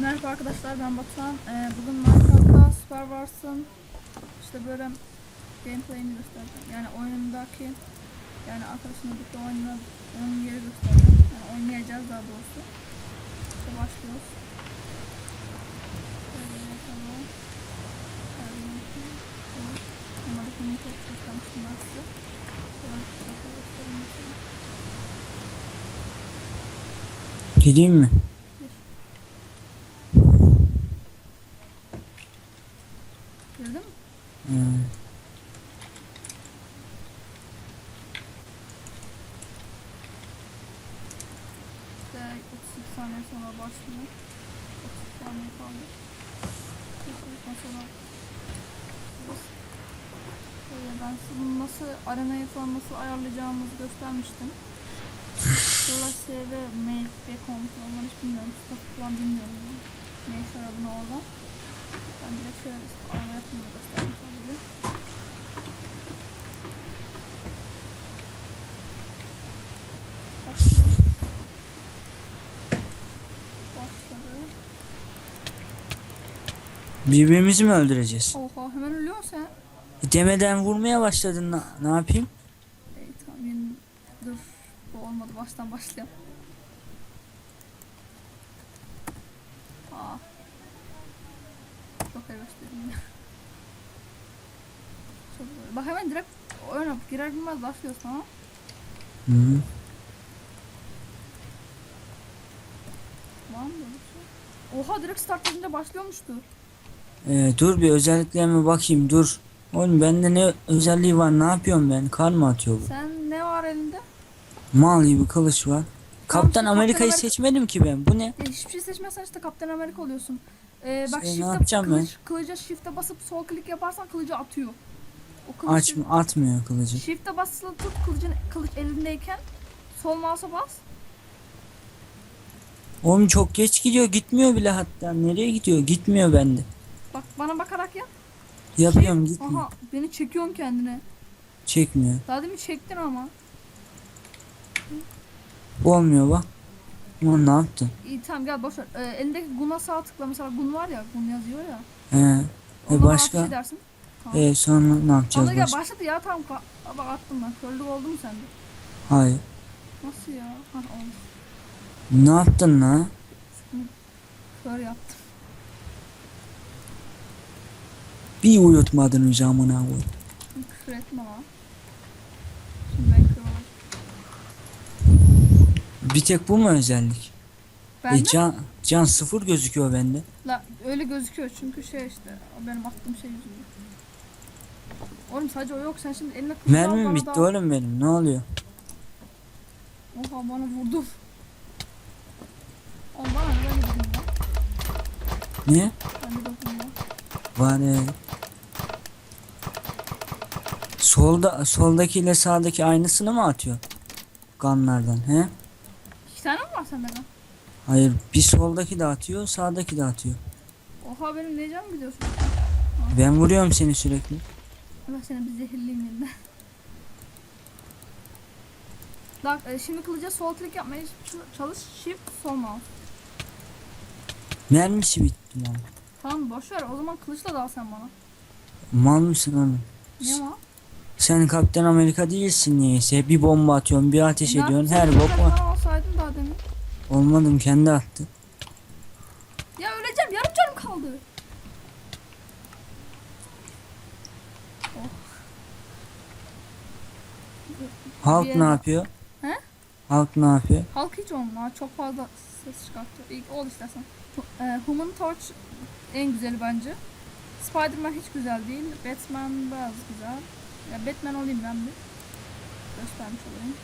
Merhaba arkadaşlar ben Batuhan. Ee, bugün Minecraft'ta Super Wars'ın işte böyle gameplay'ini göstereceğim. Yani oyundaki yani arkadaşımdaki oyunu onun yeri göstereceğim. Yani oynayacağız daha doğrusu. İşte başlıyoruz. Umarım. Gideyim mi? Girdin mi? Hmm. İşte 32 saniye sonra başlıyor. 30 saniye kaldı. 30 sonra Şöyle ben size bunu nasıl arenayı falan nasıl ayarlayacağımızı göstermiştim. Şurada SV, mail, bacon falan hiç bilmiyorum. Staff falan bilmiyorum. Neyse adını oradan. Ben direkt şöyle göstereyim sadece. Başlıyor. Başladı. Birbirimizi mi öldüreceğiz? Oha hemen ölüyorsun sen. Demeden vurmaya başladın. Na- ne yapayım? İyi tamam yeni... Dur. Bu olmadı. Baştan başlayalım. Aa. Çok hevesliyim ya. Çok böyle. Bak hemen direkt oyuna girer girmez başlıyorsun tamam. Hı -hı. Var mı böyle bir şey? Oha direkt start edince başlıyormuştu. Ee, dur bir özelliklerime bakayım dur. Oğlum bende ne özelliği var ne yapıyorum ben? Kar mı atıyor bu? Sen ne var elinde? Mal gibi kılıç var. Kaptan Kaptan Amerika'yı Amerika- seçmedim ki ben. Bu ne? Ya hiçbir şey seçmezsen işte Kaptan Amerika oluyorsun. Ee, bak Şey, ne shift'e yapacağım ben? kılıç, kılıca shift'e basıp sol klik yaparsan kılıcı atıyor. O kılıç Aç mı? Atmıyor kılıcı. Shift'e basılı tut kılıcın kılıç elindeyken sol mouse'a bas. Oğlum çok geç gidiyor. Gitmiyor bile hatta. Nereye gidiyor? Gitmiyor bende. Bak bana bakarak yap. Yapıyorum Shift- gitmiyor. Aha beni çekiyorsun kendine. Çekmiyor. Daha demin çektin ama. Olmuyor bak. Ulan ne yaptın? İyi tamam gel boş ver. Ee, elindeki Gun'a sağ tıkla mesela Gun var ya Gun yazıyor ya. He. E zaman başka? ateş edersin. Tamam. E sonra ne yapacağız Sonra gel başka? başladı ya tamam. Bak attım ben. Körlük oldu mu sende? Hayır. Nasıl ya? Ha olmuş. Ne yaptın lan? Kör yaptım. Bir uyutmadın camına koy. Şimdi küfür etme lan. Şimdi ben kör oldum. Bir tek bu mu özellik? Ben E can, can sıfır gözüküyor bende. La öyle gözüküyor çünkü şey işte o benim attığım şey yüzünden. Oğlum sadece o yok sen şimdi eline kılıç al, Mermim bana bitti da- oğlum benim. Ne oluyor? Oha bana vurdu. Oğlum bana ne ben gideyim ya. Niye? Ben de dokun ya. Var e. Solda soldakiyle sağdaki aynısını mı atıyor? Kanlardan he? Tane mi var sende lan? Hayır bir soldaki de atıyor sağdaki de atıyor. Oha benim ne canım gidiyorsun? Ben vuruyorum seni sürekli. Ben seni bir zehirliyim yeniden. Bak e, şimdi kılıca sol klik yapmaya çalış. Shift sol mouse. Mermisi bitti mal. Tamam boş ver o zaman kılıçla dal sen bana. Mal mısın oğlum? Ne var? Sen Kaptan Amerika değilsin niyeyse. Bir bomba atıyorsun, bir ateş E, ediyorsun. Her bok var. Demin. Olmadım kendi attı. Ya öleceğim yarım canım kaldı. Oh. Halk ne yapıyor? He? Halk ne yapıyor? Halk hiç onunla çok fazla ses çıkartıyor. İlk ol istersen. E, Human Torch en güzeli bence. Spider-Man hiç güzel değil. Batman biraz güzel. Ya Batman olayım ben bir. Göstermiş olayım.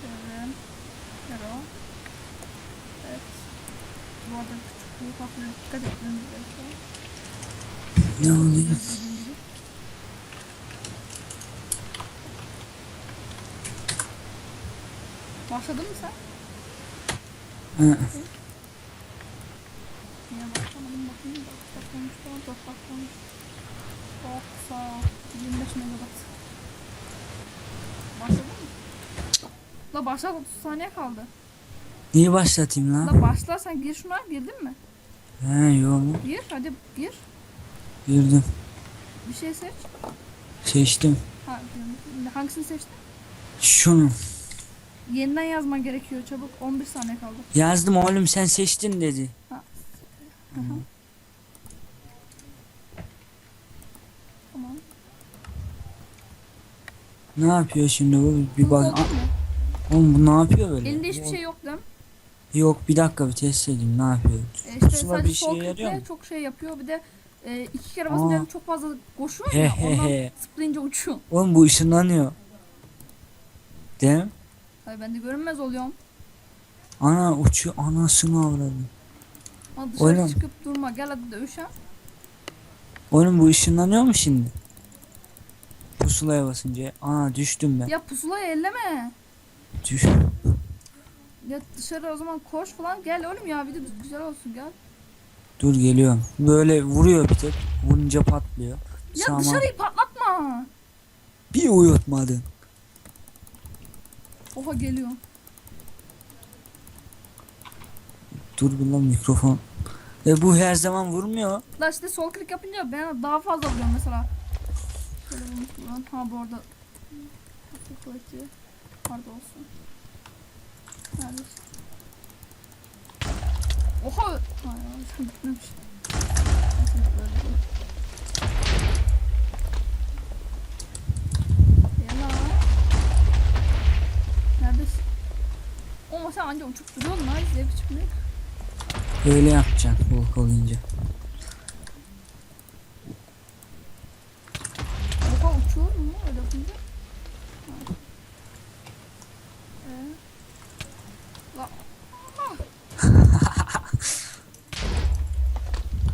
Şöyle. Hero. Evet. Bu arada küçük büyük harflere dikkat etmemiz gerekiyor. Ne oluyor? Başladın mı sen? Hı. Niye başlamadım bakayım da toplamış da toplamış. Çok sağ ol. 25 megabayt. Başladın mı? La başla 30 saniye kaldı. Neyi başlatayım lan? La başlarsan gir şuna girdin mi? He yok. Gir hadi gir. Girdim. Bir şey seç. Seçtim. Ha, hangisini seçtin? Şunu. Yeniden yazman gerekiyor çabuk. 11 saniye kaldı. Yazdım oğlum sen seçtin dedi. Hı hı. Tamam. Ne yapıyor şimdi bu? Bir bak. Oğlum bu ne yapıyor böyle? Elinde hiçbir şey yok değil mi? Yok bir dakika bir test edeyim ne yapıyor? E işte Pusula sadece bir sol şey yarıyor klikle mu? çok şey yapıyor. Bir de e, iki kere basınca Aa. çok fazla koşuyor He ya. he Ondan he. zıplayınca uçuyor. Oğlum bu ışınlanıyor. Değil mi? Hayır ben de görünmez oluyorum. Ana uçuyor anasını avradım. Ama dışarı Oğlum. çıkıp durma. Gel hadi dövüşelim. Oğlum bu ışınlanıyor mu şimdi? Pusulaya basınca. Aa düştüm ben. Ya pusulayı elleme. Düş. Ya dışarı o zaman koş falan. Gel oğlum ya bir de güzel olsun gel. Dur geliyorum. Böyle vuruyor bir tek. Vurunca patlıyor. Ya Sağma. dışarıyı patlatma. Bir uyutmadın. Oha geliyor. Dur bir lan mikrofon. E bu her zaman vurmuyor. Da işte sol klik yapınca ben daha fazla vuruyorum mesela. Ha bu arada. Nerede olsun. Neredesin? Oha! Hayır, bitmemiş. Neyse, böyle değil. Yala. Neredesin? Ama sen anca uçup duruyorsun lan. Zevk çıkmıyor. Öyle yapacaksın Hulk olunca. Oha uçuyor mu öyle yapınca? Ha. Ee? La. Ah!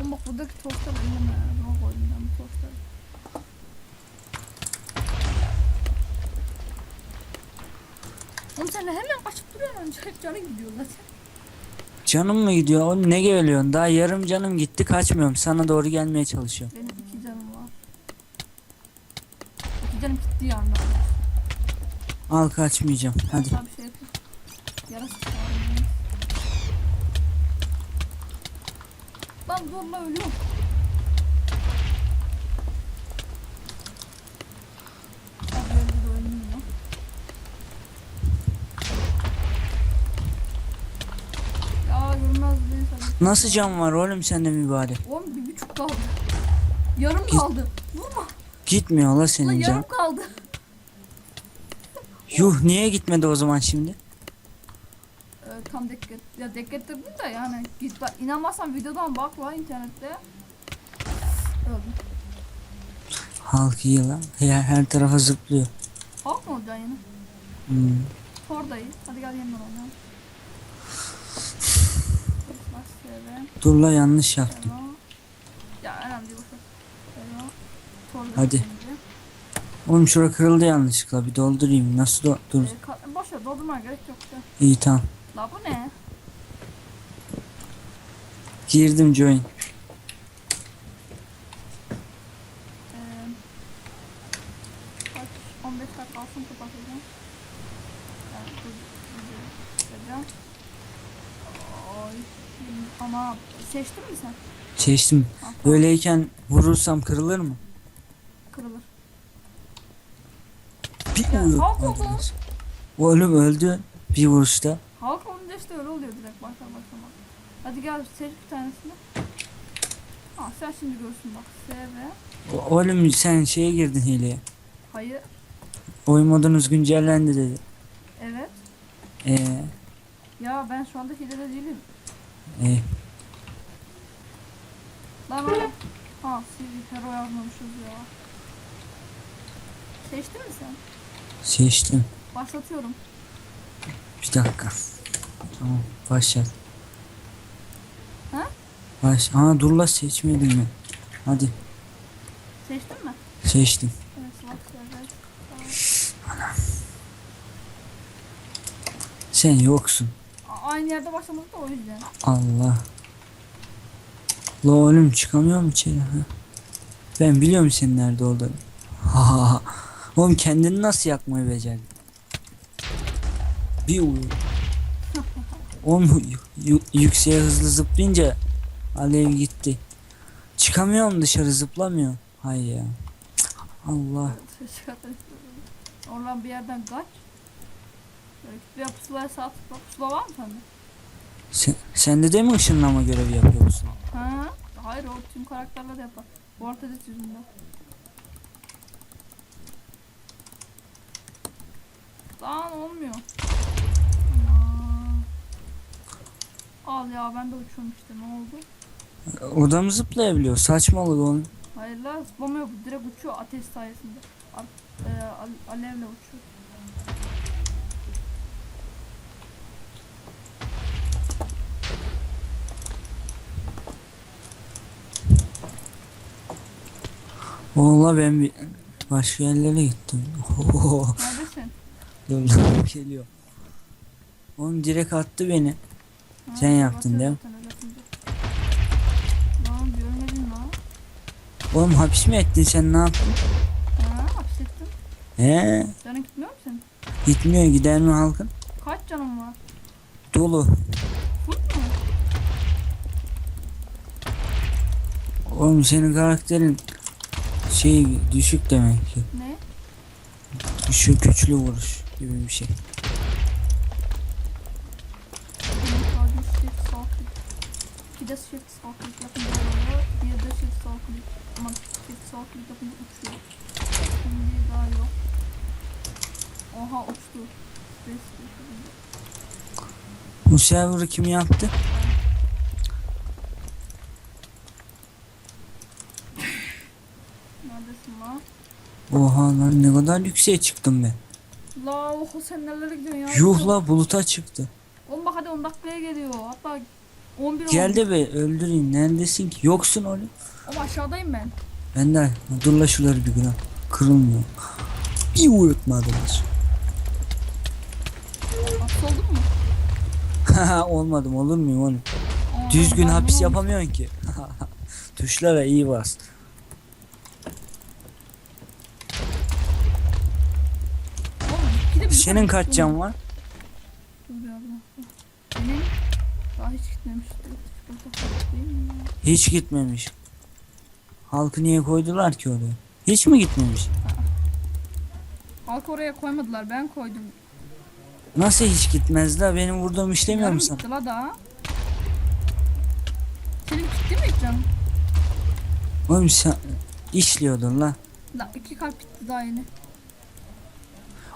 Oğlum bak buradaki tosta benim ya. Ne koydum ben bu tosta? Oğlum sen hemen kaçıp duruyorsun ancak canı gidiyor zaten. Canım mı gidiyor? Oğlum ne geliyorsun? Daha yarım canım gitti kaçmıyorum. Sana doğru gelmeye çalışıyorum. Benim iki canım var. İki canım gitti yandan. Al kaçmayacağım. Hadi. Hatta bir şey yapayım. Yarası çağırayım. Lan zorla ölüyorum. Abi öldü de ölmeyeyim lan. Ya görünmez değil tabii. Nasıl can var oğlum sende mübarek? Oğlum bir buçuk kaldı. Yarım Git. kaldı. Vurma. Gitmiyor la senin yarım can. kaldı. Yuh niye gitmedi o zaman şimdi? Ee, tam dikkat ya dikkat dedim de yani git bak inanmazsan videodan bak la internette. Öldüm. Halk iyi lan. Her, her tarafa zıplıyor. Halk mı olacaksın yine? Hmm. Tordayız. Hadi gel yeniden oynayalım. Bak şöyle. Dur la yanlış yaptım. Ya önemli değil Hadi. Oğlum şura kırıldı yanlışlıkla. Bir doldurayım. Nasıl do dur. Ee, ka- boşver doldurmaya gerek yok. İyi tamam. La bu ne? Girdim join. Ee, kaç? 15 dakika kalsın kapatacağım. Yani dur, dur, çıkacağım. Ay, şimdi- ama seçtin mi sen? Seçtim. Ha, tamam, Böyleyken vurursam kırılır mı? kırılır. Bir Ya, oldu. Oğlum öldü. Bir vuruşta. Halk olunca işte öyle oluyor direkt başlar başlamak. Hadi gel seç bir tanesini. Ha sen şimdi görsün bak. S ve O- Oğlum sen şeye girdin hileye. hayır. Oyun modunuz güncellendi dedi. Evet. Ee, Ya ben şu anda hilede değilim. E, Lan oğlum. Ha CV hero yazmamışız ya. Seçtin mi sen? seçtim. Başlatıyorum. Bir dakika. Tamam başlat. Ha? Baş. Aa dur la seçmedim ben. Hadi Seçtin mi? seçtim. Evet slot server. Sen yoksun. Aynı yerde başlamadık da o yüzden. Allah. La oğlum çıkamıyorum içeri. Ha? Ben biliyorum senin nerede olduğunu. Ha. Oğlum kendini nasıl yakmayı becerdin? Bir uyur. Oğlum yükseğe hızlı zıplayınca alev gitti. Çıkamıyorum dışarı zıplamıyor. Hay ya. Allah. Oradan bir yerden kaç. Böyle bir pusulaya sağ. Pusula var mı sende? Sen, sende de mi ışınlama görevi yapıyorsun? Ha? Hayır o tüm karakterler de yapar. Bu ortada yüzünde. Lan olmuyor. Aman. Al ya ben de uçuyorum işte ne oldu? O da mı zıplayabiliyor? Saçmalık oğlum. Hayır la zıplamıyor bu direkt uçuyor ateş sayesinde. Al- e, al- alevle uçuyor. Valla ben bir başka yerlere gittim. Oho. Neredesin? Dur geliyor. Oğlum direkt attı beni. Ha, Sen yaptın değil mi? Lan görmedin lan. Oğlum hapis mi ettin sen ne yaptın? Ha hapsettim. He? Canın gitmiyor mu senin? Gitmiyor gider mi halkın? Kaç canın var? Dolu. Full mu? Oğlum senin karakterin şey düşük demek ki. Ne? Düşük güçlü vuruş gibi bir şey. Bir de shift sağ klik yapınca oluyor. Bir de shift sağ klik. Ama shift sağ klik yapınca uçuyor. Şimdi daha yok. Oha uçtu. Bu server'ı kim yaptı? Neredesin lan? Oha lan ne kadar yükseğe çıktım ben. La oho sen nerelere gidiyorsun ya? Yuh la buluta çıktı. Oğlum bak hadi 10 dakikaya geliyor. Hatta 11 oldu. Gel de be öldüreyim. Neredesin ki? Yoksun oğlum. Oğlum aşağıdayım ben. Ben de dur la şuları bir kıra. Kırılmıyor. Bir uyutmadınız. Hapis oldun mu? Olmadım olur muyum oğlum? Düzgün hapis yapamıyorsun ki. Tuşlara iyi bas. Oğlum gide bir Senin kaç can var? Daha hiç gitmemiş. Hiç. Halkı niye koydular ki oraya? Hiç mi gitmemiş? Halk oraya koymadılar ben koydum. Nasıl hiç gitmez la? Benim vurduğum işlemiyor musun? gitti la daha. Senin bitti mi ekran? Oğlum sen işliyordun la. La iki kalp bitti daha yeni.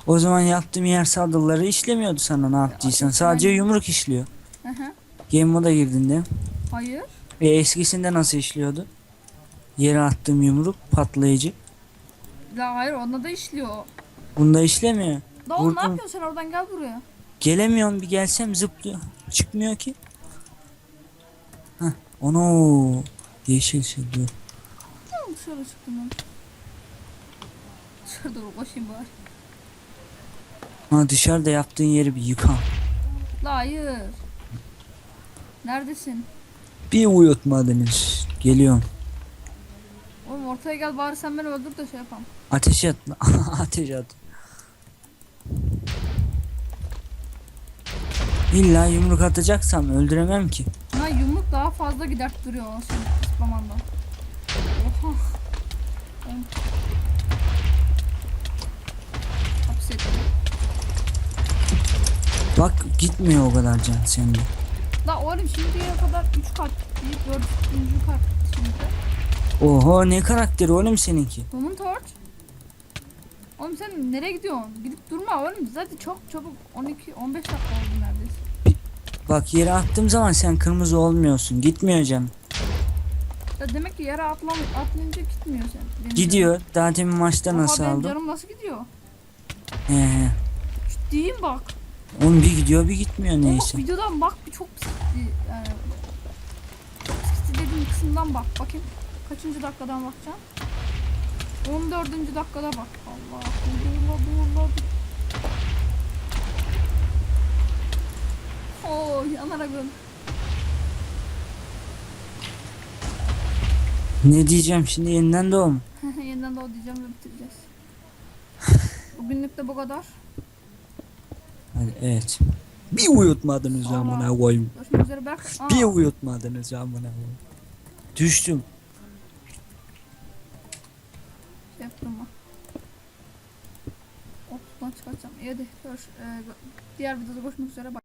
O zaman yaptığım yer saldırıları işlemiyordu sana ne yaptıysan. Sadece yumruk işliyor. Hı hı. Game moda girdin de. Hayır. E eskisinde nasıl işliyordu? Yere attığım yumruk patlayıcı. La hayır onda da işliyor. Bunda işlemiyor. Oğlum ne Vurdum. yapıyorsun sen oradan gel buraya. Gelemiyorum bir gelsem zıplıyor. Çıkmıyor ki. Heh. Ono. Yeşil şey diyor. Hı, Dışarı çıktım ben. Dışarı doğru koşayım bari. Ha dışarıda yaptığın yeri bir yıkan. La hayır. Neredesin? Bir uyutmadınız. Geliyorum. Oğlum ortaya gel bari sen beni öldür de şey yapam. Ateş at. Ateş at. İlla yumruk atacaksam öldüremem ki. Ha yumruk daha fazla gider duruyor o senin zıplamandan. Oha. Hapsettim. Bak gitmiyor o kadar can sende. La oğlum şimdiye kadar 3 kalp gitti. 4. kalp gitti şimdi. Oho ne karakteri oğlum seninki. Woman Torch. Oğlum sen nereye gidiyorsun? Gidip durma oğlum. Zaten çok çabuk 12 15 dakika oldu neredeyse. Bak yere attığım zaman sen kırmızı olmuyorsun. Gitmiyor can. Ya demek ki yere atlam atlayınca gitmiyor sen. Benim Gidiyor. Daha demin maçta canım. nasıl Oha, benim aldım? canım nasıl gidiyor? He he. Ciddiyim bak. Oğlum bir gidiyor bir gitmiyor neyse. Bak videodan bak bir çok psikti yani. Çok psikti dediğim kısımdan bak. Bakayım kaçıncı dakikadan bakacağım. 14. dakikada bak. Allah Allah Allah. Oo yanarak öldüm. Ne diyeceğim şimdi yeniden doğum. Yeniden doğu diyeceğim ve bitireceğiz. Bugünlük de bu kadar. Hadi evet. Bir uyutmadınız amına koyayım. Aa, Bir uyutmadınız amına koyayım. Düştüm. şey yaptım mı? Otuzdan çıkartacağım. İyi hadi görüş. e, diğer videoda görüşmek üzere. Bye.